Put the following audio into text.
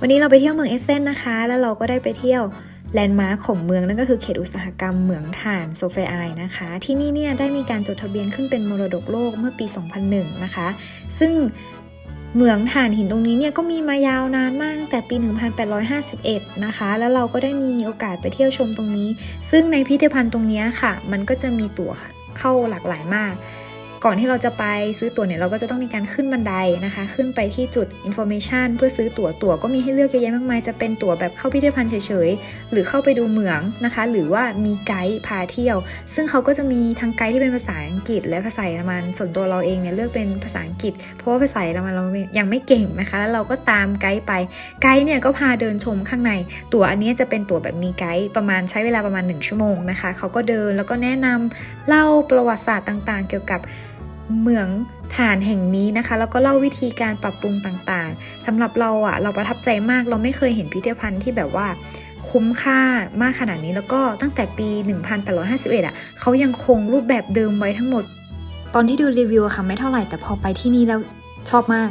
วันนี้เราไปเที่ยวเมืองเอเซนนะคะ แล้วเราก็ได้ไปเที่ยวแลนด์มาร์คของเมืองนั่นก็คือเขตอุตสาหกรรมเหมืองถ่านโซเฟไอนะคะ ที่นี่เนี่ยได้มีการจดทะเบียนขึ้นเป็นมรดกโลกเมื่อปี 2001 นะคะ ซึ่งเหมืองถ่านหินตรงนี้เนี่ยก็มีมายาวนานมากตั้งแต่ปี 1851 นะคะ แล้วเราก็ได้มีโอกาสไปเที่ยวชมตรงนี้ ซึ่งในพิพิธภัณฑ์ตรงนี้ค่ะ มันก็จะมีตั๋วเข้าหลากหลายมาก ก่อนที่เราจะไปซื้อตั๋วเนี่ยเราก็จะต้องมีการขึ้นบันไดนะคะ ขึ้นไปที่จุด information เพื่อซื้อตั๋วตั๋วก็มีให้เลือกเยอะแยะมากมายจะเป็นตั๋วแบบเข้าพิพิธภัณฑ์เฉยๆ หรือเข้าไปดูเหมืองนะคะ หรือว่ามีไกด์พาเที่ยว ซึ่งเขาก็จะมีทั้งไกด์ที่เป็นภาษาอังกฤษ และภาษาเยอรมันส่วนตัวเราเองเนี่ยเลือกเป็นภาษาอังกฤษ เพราะว่าภาษาเยอรมันเรายังไม่เก่งนะคะแล้วเราก็ตามไกด์ไปไกด์เนี่ยก็พาเดินชมข้างใน ตั๋วอันนี้จะเป็นตั๋วแบบมีไกด์ประมาณใช้เวลาประมาณ 1 ชั่วโมงนะคะเขาก็เดินแล้วก็แนะนำเล่าประวัติศาสตร์ต่าง ๆ เกี่ยวกับ เหมืองฐานแห่งนี้นะคะ แล้วก็เล่าวิธีการปรับปรุงต่างๆสำหรับเราอะ่ะเราประทับใจมากเราไม่เคยเห็นพิพิธภัณฑ์ที่แบบว่าคุ้มค่ามากขนาดนี้แล้วก็ตั้งแต่ปี 1851 อะเขายังคงรูปแบบเดิมไว้ทั้งหมด ตอนที่ดูรีวิวอะค่ะไม่เท่าไหร่แต่พอไปที่นี่แล้วชอบมาก